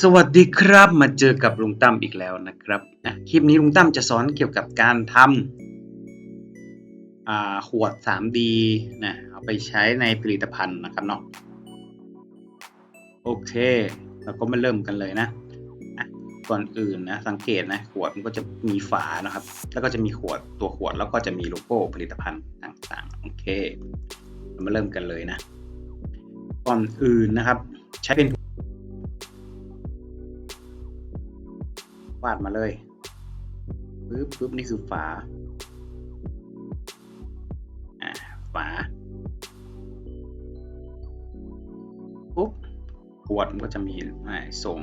สวัสดีครับมาเจอกับลุงตั้มอีกแล้วนะครับคลิปนี้ลุงตั้มจะสอนเกี่ยวกับการทำขวด 3D นะเอาไปใช้ในผลิตภัณฑ์นะครับเนาะโอเค เราก็มาเริ่มกันเลยนะอะก่อนอื่นนะสังเกตนะขวดมันก็จะมีฝานะครับ แล้วก็จะมีขวดตัวขวดแล้วก็จะมีโลโก้ผลิตภัณฑ์ต่างๆโอเค เรามาเริ่มกันเลยนะก่อนอื่นนะครับ ใช้เป็น วาดมาเลยปึ๊บปึ๊บนี่คือฝาอ่าฝาปุ๊บขวดมันก็จะมีอ่าส่ง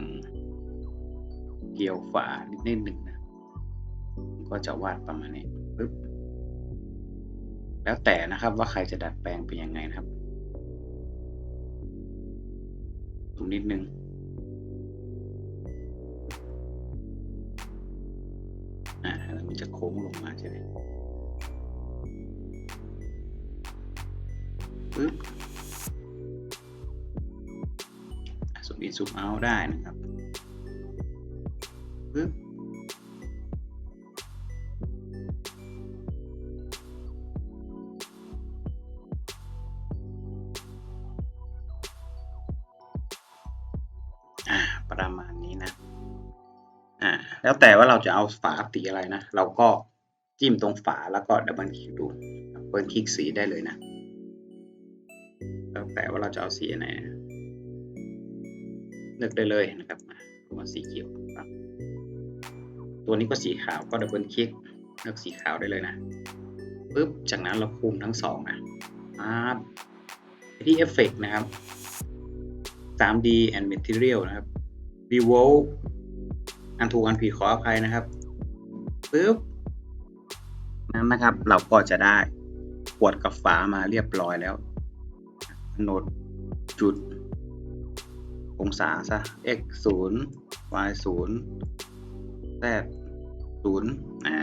เกี่ยวฝานิดหนึ่งนะมันก็จะวาดประมาณนี้ปึ๊บแล้วแต่นะครับว่าใครจะดัดแปลงเป็นยังไงนะครับ ตรงนิดนึง มันจะโค้งลงมาใช่ไหมปึ๊บสุดอินซูมเอาได้นะครับปึ๊บ แล้วแต่ว่าเราจะเอาฝาสีอะไรนะ เราก็จิ้มตรงฝาแล้วก็ดับเบิลคลิกดูดับเบิลคลิกสีได้เลยนะ แล้วแต่ว่าเราจะเอาสีไหนเลือกได้เลยนะครับผมว่าสีเขียวตัวนี้ก็สีขาวก็ดับเบิลคลิกเลือกสีขาวได้เลยนะปุ๊บจากนั้นเราคุมทั้งสองนะปั๊บไปที่เอฟเฟกนะครับ 3D and Material นะครับ Revolve อันถูกอันผิดขออภัยนะครับปึ๊บนั้นนะครับ เราก็จะได้ขวดกับฝามาเรียบร้อยแล้วกำหนดจุด องศาซะ x 0 y 0 z 0อ่า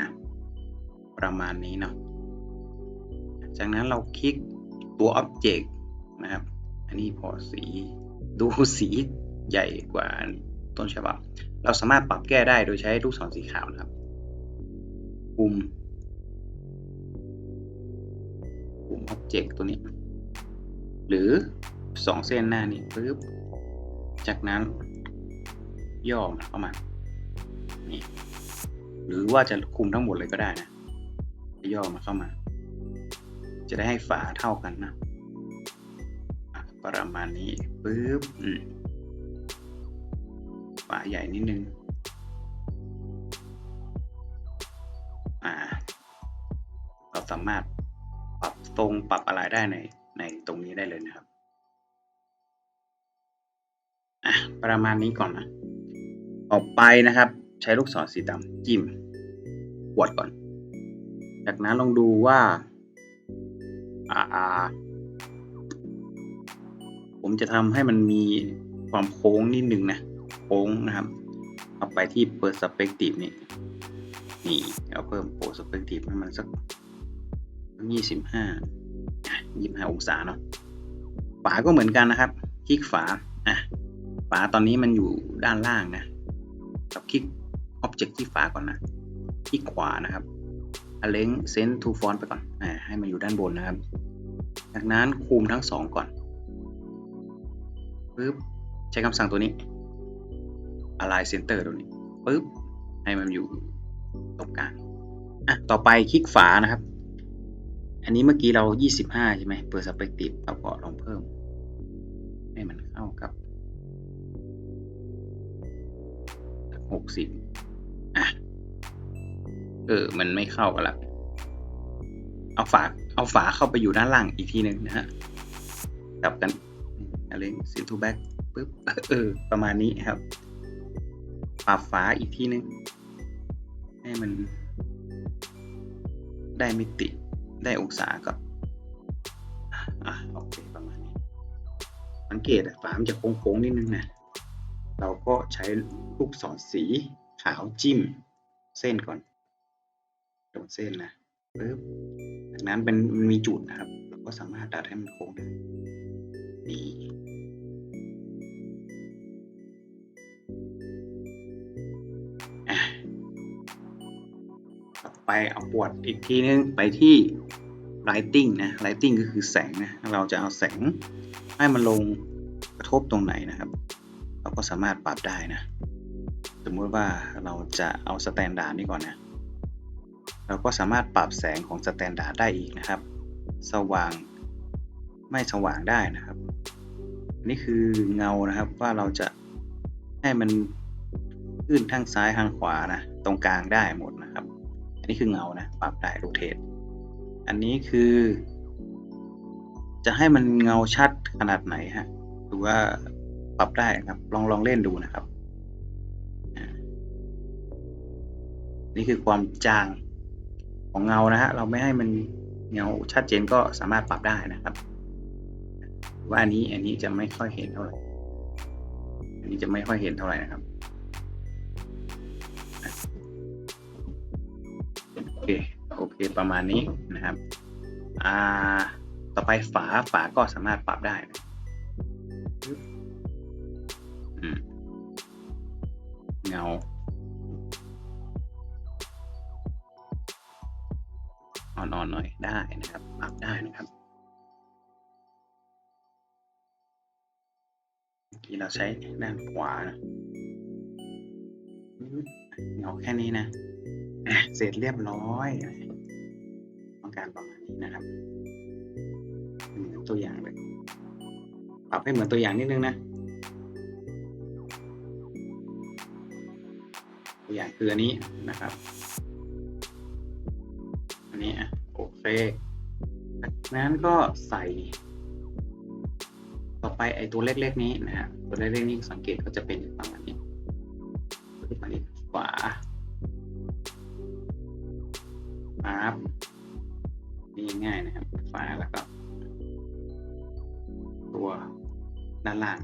ประมาณนี้เนาะจากนั้นเราคลิกตัว Object นะครับ อันนี้พอสีดูสีใหญ่กว่าต้นฉบับ เราสามารถปรับแก้ได้โดยใช้ลูกศรสีขาวนะครับ ปุ่ม ปุ่ม Object ตัวนี้ หรือสองเส้นหน้านี้ปึ๊บ จากนั้น ย่อมันเข้ามานี่หรือว่าจะคุมทั้งหมดเลยก็ได้นะย่อมาเข้ามา จะได้ให้ฝาเท่ากันนะ ประมาณนี้ปึ๊บอืม ใหญ่นิดนึง อ่า เราสามารถปรับตรงปรับอะไรได้ในในตรงนี้ได้เลยนะครับ อะ ประมาณนี้ก่อนนะออกไปนะครับ ใช้ลูกศรสีดำจิ้มวดก่อน จากนั้นลองดูว่า อ่า ผมจะทำให้มันมีความโค้งนิดนึงนะ โค้งนะครับ เอาไปที่ perspective นี่นี่เอาเพิ่ม perspective ให้มันสักยี่สิบห้ายี่ห้าองศาเนาะฝาก็เหมือนกันนะครับ คลิกฝาอะฝาตอนนี้มันอยู่ด้านล่างนะกับคลิก object ที่ฝาก่อนนะคลิกขวานะครับ align send to font ไปก่อนอ่าให้มันอยู่ด้านบนนะครับ จากนั้นคุมทั้งสองก่อนปึ๊บใช้คำสั่งตัวนี้ align center ตัวนี้ปึ๊บให้มันอยู่ตรงกลางอะต่อไปคลิกฝานะครับ อันนี้เมื่อกี้เรา 25 ใช่ไหมเปิด perspective เราก็ลองเพิ่ม ให้มันเข้ากับ 60อะเออ มันไม่เข้ากันละเอาฝาเอาฝาเข้าไปอยู่ด้านล่างอีกทีหนึ่งนะฮะกลับกันอะไร send to back ปึ๊บเออ ประมาณนี้ครับ ปรับฝาอีกทีนึง ให้มัน ได้มิติได้องศากับอะโอเคประมาณนี้ สังเกตฝามจะโค้งๆนิดนึงนะเราก็ใช้ลูกศรสีขาวจิ้มเส้นก่อนโดนเส้นนะปึ๊บจากนั้นเป็นมันมีจุดนะครับ เราก็สามารถดัดให้มันโค้งได้นี่ ไปเอาปวดอีกทีนึงไปที่ lighting นะ lighting ก็คือแสงนะ เราจะเอาแสงให้มันลงกระทบตรงไหนนะครับ เราก็สามารถปรับได้นะ สมมุติว่าเราจะเอาสแตนดาร์ดนี่ก่อนนะ เราก็สามารถปรับแสงของสแตนดาร์ดได้อีกนะครับ สว่างไม่สว่างได้นะครับ นี่คือเงานะครับว่าเราจะให้มันขึ้นทางซ้ายทางขวานะ ตรงกลางได้หมดนะ นนี้คือเงานะปรับได้โรเทตอันนี้คือ จะให้มันเงาชัดขนาดไหนฮะหรือว่าปรับได้ครับ ลองลองเล่นดูนะครับ นี่คือความจางของเงานะฮะเราไม่ให้มันเงาชัดเจนก็สามารถปรับได้นะครับ ว่าอันนี้อันนี้จะไม่ค่อยเห็นเท่าไหร่อันนี้จะไม่ค่อยเห็นเท่าไหร่นะครับ เคโอเค ประมาณนี้นะครับ อ่า ต่อไปฝาฝาก็สามารถปรับได้นะเงาอ่อนๆหน่อยได้นะครับ ปรับได้นะครับเมื่อกี้เราใช้ด้านขวานะ เงาแค่นี้นะเสร็จเรียบร้อยต้องการประมาณนี้นะครับเหมือนตัวอย่างเลยปรับให้เหมือนตัวอย่างนิดนึงนะตัวอย่างคืออันนี้นะครับ อันนี้โอเคจากนั้นก็ใส่ ต่อไปไอ้ตัวเล็กๆนี้นะฮะตัวเล็กๆนี้สังเกตก็จะเป็นประมาณนี้ ขึ้นมานี้ขวาปั๊บนี่ง่ายนะครับฝาแล้วก็ตัวด้านล่าง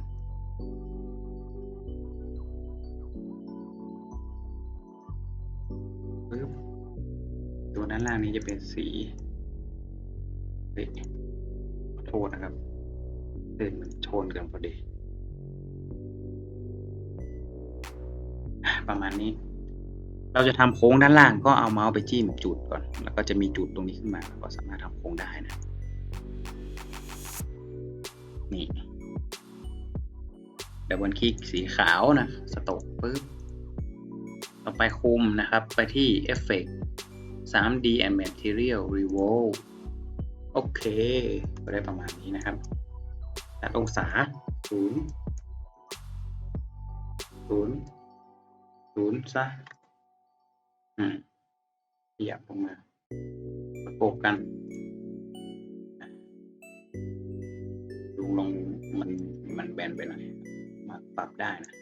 ปึ๊บตัวด้านล่างนี้จะเป็นสีเฮ้ยขอโทษนะครับเส้นมันชนกันพอดี ประมาณนี้ เราจะทำโค้งด้านล่างก็เอาเมาส์ไปจิ้มจุดก่อน แล้วก็จะมีจุดตรงนี้ขึ้นมา ก็สามารถทำโค้งได้นะ นี่ดับเบิลคลิกสีขาวนะสต็อปปึ๊บต่อไปคุมนะครับ ไปที่ Effect 3D and Material Revolve โอเค ก็ได้ประมาณนี้นะครับตัดองศาศูนย์ ศูนย์ศูนซะอืมขยับลงมาประกบกันดูลงมันมันแบนไปหน่อยมาปรับได้นะ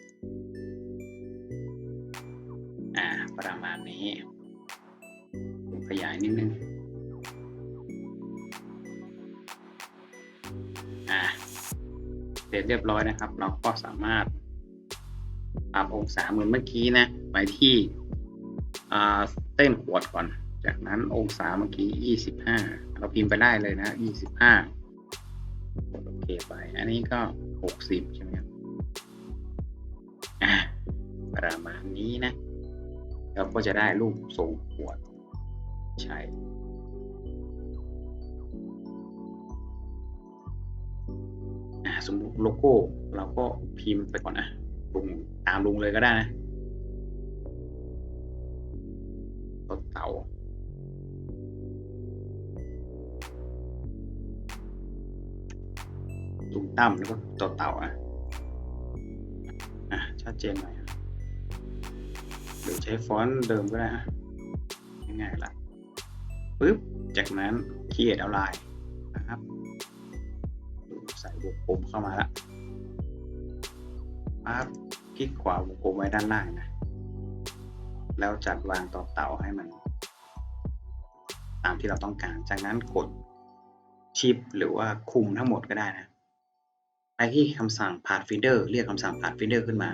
อ่า ประมาณนี้ขยายนิดนึง อ่า เสร็จเรียบร้อยนะครับ เราก็สามารถ ปรับองศาเหมือนเมื่อกี้นะไปที่เต้นขวดก่อน จากนั้นองศาเมื่อกี้ 25 เราพิมพ์ไปได้เลยนะ 25กดโอเคไป อันนี้ก็ 60 ใช่ไหมครับประมาณนี้นะ เราก็จะได้รูปทรงขวดใช่สมมติโลโก้เราก็พิมพ์ไปก่อนนะ ลุงตามลุงเลยก็ได้นะตัวเต่าลุงตั้มแล้วก็ตัวเต่าอะอะชัดเจนหน่อยหรือใช้ฟอนต์เดิมก็ได้นะง่ายๆละปึ๊บ จากนั้นเขียนเอาลายนะครับ ใส่วงกลมเข้ามาละปั๊บ ลิกขวาวงกลมไว้ด้านล่างนะ แล้วจัดวางต่อเต่าให้มัน ตามที่เราต้องการ จากนั้นกดชิปหรือว่าคุมทั้งหมดก็ได้นะไปที่คำสั่ง Pathfinder เรียกคำสั่ง Pathfinder ขึ้นมา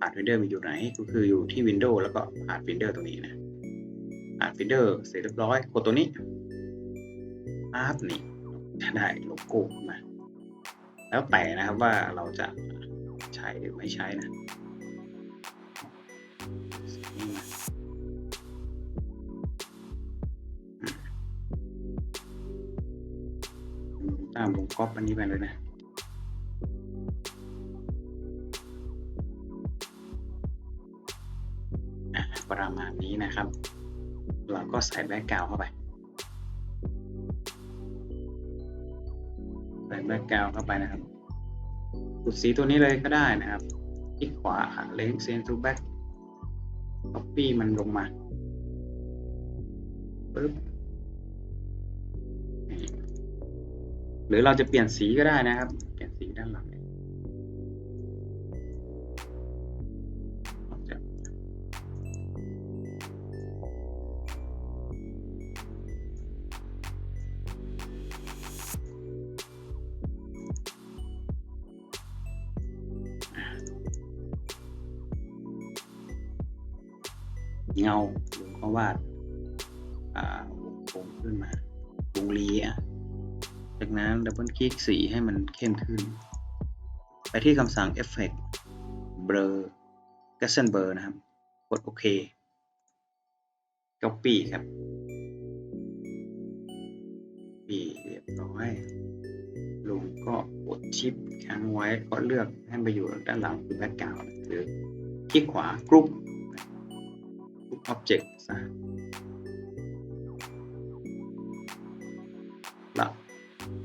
Pathfinder มีอยู่ไหน ก็คืออยู่ที่ Windows แล้วก็ Pathfinder ตรงนี้นะ Pathfinder เสร็จเรียบร้อย กดตัวนี้ปั๊บนี่จะได้โลโก้ขึ้นมา แล้วแต่นะครับว่าเราจะ ใช้หรือไม่ใช้นะนี่มามตามวงก๊อปอันนี้ไปเลยนะประมาณนี้นะครับ เราก็ใส่แบ็กกราวเข้าไป ใส่แบ็กกราวเข้าไปนะครับ ดสีตัวนี้เลยก็ได้นะครับ คลิกขวาเลงเซนทูแบ็กคัปปี้มันลงมาปึ๊บหรือเราจะเปลี่ยนสีก็ได้นะครับ เปลี่ยนสีด้านหลัง เงาลุงก็วาดวงกลมขึ้นมาวงรีอะจากนั้นดับเบิลคลิกสีให้มันเข้มขึ้น ไปที่คำสั่ง Effect Blur g a s s e n Blur นะครับ กดโอเค Copy ครับ ปีเรียบร้อยลงก็กดชิปค้างไว้ก็เลือกให้ไปอยู่ด้านหลังคือแบ็กกราวด์หรือคลิกขวากรุ๊ป object ซะแล้ว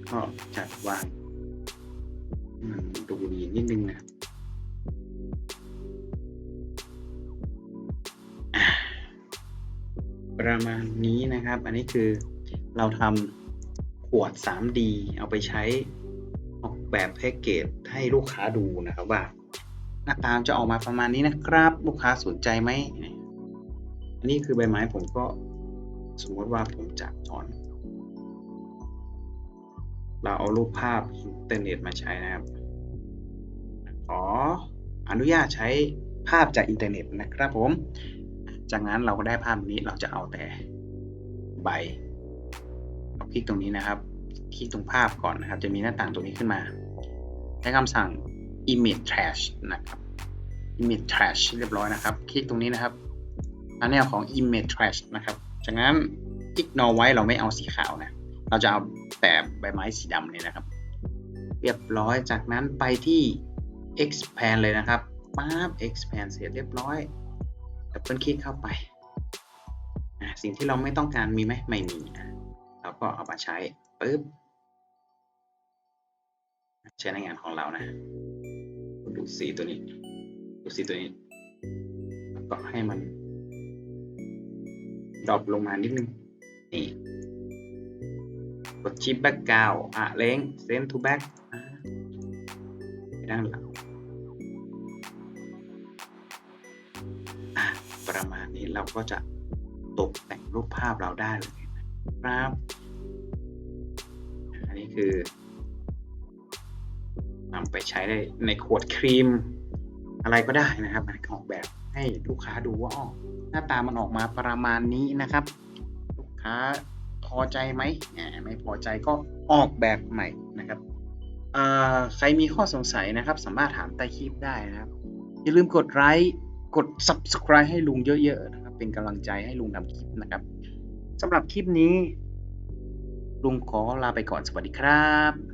ก็จัดวางมันดูดีนิดนึงนะอะประมาณนี้นะครับ อันนี้คือเราทำขวด 3D เอาไปใช้ออกแบบแพ็กเกจให้ลูกค้าดูนะครับว่า หน้าตามจะออกมาประมาณนี้นะครับ ลูกค้าสนใจไหม อันนี้คือใบไม้ผมก็สมมติว่าผมจะถอน เราเอารูปภาพอินเทอร์เน็ตมาใช้นะครับ ขออนุญาตใช้ภาพจากอินเทอร์เน็ตนะครับผม จากนั้นเราก็ได้ภาพนี้เราจะเอาแต่ใบเราคลิกตรงนี้นะครับ คลิกตรงภาพก่อนนะครับ จะมีหน้าต่างตรงนี้ขึ้นมา ใช้คำสั่ง image trash นะครับ image trash เรียบร้อยนะครับ คลิกตรงนี้นะครับ panel ของ image trash นะครับจากนั้น ignore ไว้เราไม่เอาสีขาวนะ เราจะเอาแต่ใบไม้สีดำเนี่ยนะครับ เรียบร้อยจากนั้นไปที่ expand เลยนะครับปั๊บ expand เสร็จเรียบร้อยดับเบิลคลิกเข้าไป สิ่งที่เราไม่ต้องการมีไหมไม่มีเราก็เอามาใช้ปึ๊บใช้ในงานของเรานะ ดูสีตัวนี้ ดูสีตัวนี้ ก็ให้มัน ดรอปลงมานิดนึง นี่กดชิปแบ็กกราวอะเล้งเซนทูแบ็กไปด้านหลังอะประมาณนี้เราก็จะตกแต่งรูปภาพเราได้เลยนะครับ อันนี้คือนำไปใช้ได้ในขวดครีม อะไรก็ได้นะครับมันออกแบบ ให้ลูกค้าดูว่าอ๋อหน้าตามันออกมาประมาณนี้นะครับ ลูกค้าพอใจไหมไม่พอใจก็ออกแบบใหม่นะครับใครมีข้อสงสัยนะครับ สามารถถามใต้คลิปได้นะครับ อย่าลืมกดไลค์กด subscribe ให้ลุงเยอะๆนะครับ เป็นกำลังใจให้ลุงทำคลิปนะครับสำหรับคลิปนี้ ลุงขอลาไปก่อนสวัสดีครับ